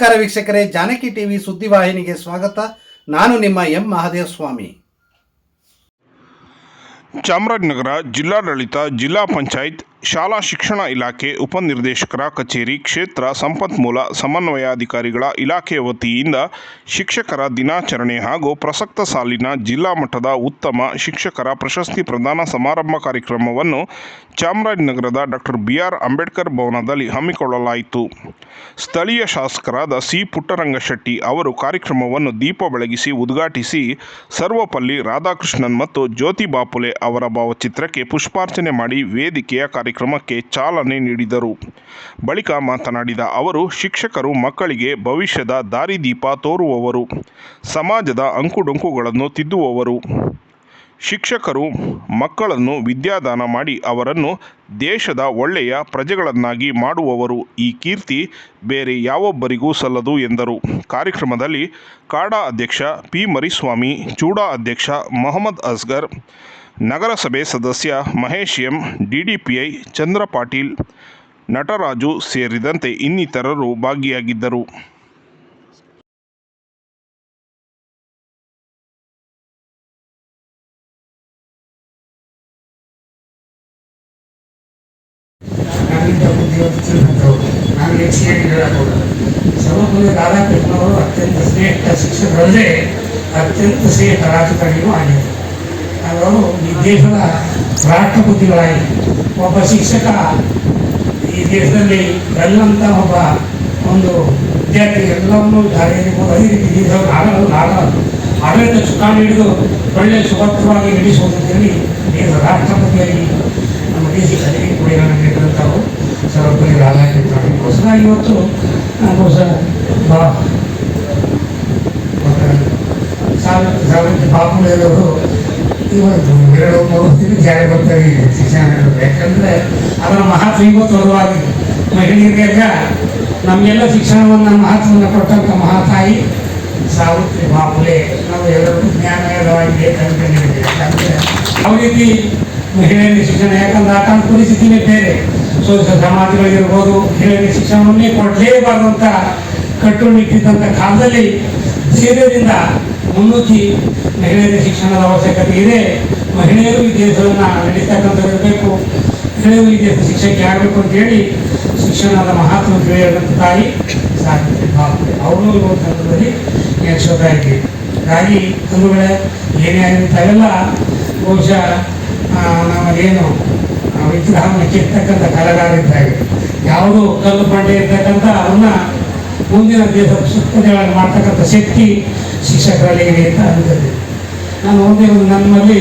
ನಮಸ್ಕಾರ ವೀಕ್ಷಕರೇ, ಜಾನಕಿ ಟಿವಿ ಸುದ್ದಿವಾಹಿನಿಗೆ ಸ್ವಾಗತ. ನಾನು ನಿಮ್ಮ ಎಂ ಮಹಾದೇವ ಸ್ವಾಮಿ ಚಾಮರಾಜನಗರ ಜಿಲ್ಲಾಡಳಿತ, ಜಿಲ್ಲಾ ಪಂಚಾಯತ್ ಶಾಲಾ ಶಿಕ್ಷಣ ಇಲಾಖೆ ಉಪನಿರ್ದೇಶಕರ ಕಚೇರಿ ಕ್ಷೇತ್ರ ಸಂಪನ್ಮೂಲ ಸಮನ್ವಯಾಧಿಕಾರಿಗಳ ಇಲಾಖೆ ವತಿಯಿಂದ ಶಿಕ್ಷಕರ ದಿನಾಚರಣೆ ಹಾಗೂ ಪ್ರಸಕ್ತ ಸಾಲಿನ ಜಿಲ್ಲಾ ಮಟ್ಟದ ಉತ್ತಮ ಶಿಕ್ಷಕರ ಪ್ರಶಸ್ತಿ ಪ್ರದಾನ ಸಮಾರಂಭ ಕಾರ್ಯಕ್ರಮವನ್ನು ಚಾಮರಾಜನಗರದ ಡಾಕ್ಟರ್ ಬಿ ಆರ್ ಅಂಬೇಡ್ಕರ್ ಭವನದಲ್ಲಿ ಹಮ್ಮಿಕೊಳ್ಳಲಾಯಿತು. ಸ್ಥಳೀಯ ಶಾಸಕರಾದ ಸಿ ಪುಟ್ಟರಂಗಶೆಟ್ಟಿ ಅವರು ಕಾರ್ಯಕ್ರಮವನ್ನು ದೀಪ ಬೆಳಗಿಸಿ ಉದ್ಘಾಟಿಸಿ ಸರ್ವಪಲ್ಲಿ ರಾಧಾಕೃಷ್ಣನ್ ಮತ್ತು ಜ್ಯೋತಿ ಬಾಪುಲೆ ಅವರ ಭಾವಚಿತ್ರಕ್ಕೆ ಪುಷ್ಪಾರ್ಚನೆ ಮಾಡಿ ವೇದಿಕೆಯ ಕಾರ್ಯಕ್ರಮಕ್ಕೆ ಚಾಲನೆ ನೀಡಿದರು. ಬಳಿಕ ಮಾತನಾಡಿದ ಅವರು ಶಿಕ್ಷಕರು ಮಕ್ಕಳಿಗೆ ಭವಿಷ್ಯದ ದಾರಿದೀಪ ತೋರುವವರು ಸಮಾಜದ ಅಂಕುಡೊಂಕುಗಳನ್ನು ತಿದ್ದುವವರು. ಶಿಕ್ಷಕರು ಮಕ್ಕಳನ್ನು ವಿದ್ಯಾದಾನ ಮಾಡಿ ಅವರನ್ನು ದೇಶದ ಒಳ್ಳೆಯ ಪ್ರಜೆಗಳನ್ನಾಗಿ ಮಾಡುವವರು ಈ ಕೀರ್ತಿ ಬೇರೆ ಯಾವೊಬ್ಬರಿಗೂ ಸಲ್ಲದು ಎಂದರು. ಕಾರ್ಯಕ್ರಮದಲ್ಲಿ ಕಾಡಾ ಅಧ್ಯಕ್ಷ ಪಿ. ಮರಿಸ್ವಾಮಿ, ಚೂಡಾ ಅಧ್ಯಕ್ಷ ಮೊಹಮ್ಮದ್ ಅಸ್ಗರ್, ನಗರಸಭೆ ಸದಸ್ಯ ಮಹೇಶ್ ಎಂ ಡಿಡಿಪಿಐ ಚಂದ್ರ ಪಾಟೀಲ್, ನಟರಾಜು ಸೇರಿದಂತೆ ಇನ್ನಿತರರು ಭಾಗಿಯಾಗಿದ್ದರು. ನಾನಿಂದ ಬುದ್ಧಿವಂತರು ನಾನು ಹೆಚ್ಚಿಗೆ ಹೇಳಬಹುದು ಸರ್ವಪಲ್ಲಿ ರಾಧಾಕೃಷ್ಣವರು ಅತ್ಯಂತ ಶ್ರೇಷ್ಠ ಶಿಕ್ಷಕರಲ್ಲದೆ ಅತ್ಯಂತ ಶ್ರೇಷ್ಠ ರಾಜಕಾರಣಿಯೂ ಆಗಿದ್ದರು. ಅವರು ಈ ದೇಶದ ರಾಷ್ಟ್ರಪತಿಗಳಾಗಿ ಒಬ್ಬ ಶಿಕ್ಷಕ, ಈ ದೇಶದಲ್ಲಿ ಎಲ್ಲಂತ ಒಬ್ಬ ಒಂದು ವಿದ್ಯಾರ್ಥಿ ಎಲ್ಲವನ್ನೂ ದಾರಿಯಲ್ಲಿರ್ಬೋದು ಅದೇ ರೀತಿ ದೇಶದ ನಾಡಲು ನಾಡ ಆಡಳಿತ ಚುನಾವಣೆ ಹಿಡಿದು ಒಳ್ಳೆ ಸುಭದ್ರವಾಗಿ ನಡೆಸುವಂತೇಳಿ ದೇಶದ ರಾಷ್ಟ್ರಪತಿಯಾಗಿ ನಮ್ಮ ದೇಶಕ್ಕೆ ಅನೇಕ ಕೊಡುಗೆಗಳನ್ನು ನೀಡಿದಂಥವು ಸರ್ವಪಲ್ಲಿ ರಾಧಾಕೃಷ್ಣ ಹೊಸದಾಗಿ ಇವತ್ತು ಬಹುಶಃ ಬಾ. ಸಾವಿರ ಬಾಪುಳೆಯವರು ಇವತ್ತು ಎರಡು ಮೂರು ದಿನ ಜಾರಿ ಬರ್ತಾರೆ ಶಿಕ್ಷಣ ಯಾಕಂದರೆ ಅದರ ಮಹತ್ವ ಇವತ್ತು ಮಹಿಳೆಯರಿಗೆಲ್ಲ ನಮಗೆಲ್ಲ ಶಿಕ್ಷಣವನ್ನು ಮಹತ್ವವನ್ನು ಕೊಟ್ಟಂಥ ಮಹಾತಾಯಿ ಸಾವಿತ್ರಿ ಬಾಪುಲೆ. ನಾವು ಎಲ್ಲರಿಗೂ ಜ್ಞಾನಯುತವಾಗಿ ಬೇಕಂತ ಯಾಕಂದ್ರೆ ಯಾವ ರೀತಿ ಮಹಿಳೆಯರಿಗೆ ಶಿಕ್ಷಣ ಯಾಕಂದ್ರೆ ಆ ಕಾಲದ ಪರಿಸ್ಥಿತಿನೇ ಬೇರೆ. ಸೊ ಸಮಾಜಗಳಿರ್ಬೋದು ಮಹಿಳೆಯರಿಗೆ ಶಿಕ್ಷಣವನ್ನೇ ಕೊಡಲೇಬಾರ್ದು ಅಂತ ಕಟ್ಟುನಿಟ್ಟಿದ್ದಂಥ ಕಾಲದಲ್ಲಿ ಸೇವೆಯಿಂದ ಮುನ್ನುಗ್ಗಿ ಮಹಿಳೆಯರ ಶಿಕ್ಷಣದ ಅವಶ್ಯಕತೆ ಇದೆ. ಮಹಿಳೆಯರು ಈ ದೇಶವನ್ನು ಇರಬೇಕು. ಮಹಿಳೆಯರು ಈ ದೇಶದ ಆಗಬೇಕು ಅಂತೇಳಿ ಶಿಕ್ಷಣದ ಮಹತ್ವ ತಿಳಿಯದಂಥ ತಾಯಿ ಸಾಹಿತ್ಯ ಭಾವನೆ ಅವರು ಇವತ್ತು ಹಂತದಲ್ಲಿ ಯಶೋಧ ಇದೆ ಹಾಗಾಗಿ ಬಂಧುಗಳೇ ಏನೇ ಆಗಿರ್ತಾವೆಲ್ಲ ಬಹುಶಃ ನಮಗೇನು ಆ, ವಿಗ್ರಹವನ್ನು ಕೆತ್ತಕ್ಕಂಥ ಕಲೆಗಾರಿದ್ದಾರೆ ಯಾವುದು ಕಲ್ಲು ಬಂಡೆ ಇರ್ತಕ್ಕಂಥ ಅದನ್ನ ಮುಂದಿನ ದೇಶದ ಸುತ್ತನೆಗಳನ್ನು ಮಾಡ್ತಕ್ಕಂಥ ಶಕ್ತಿ ಶಿಕ್ಷಕರಲ್ಲಿ ಇದೆ ಅಂತ ಅನ್ಕೋತೀನಿ ನಾನು ಒಂದೇ ಒಂದು ನಮ್ಮಲ್ಲಿ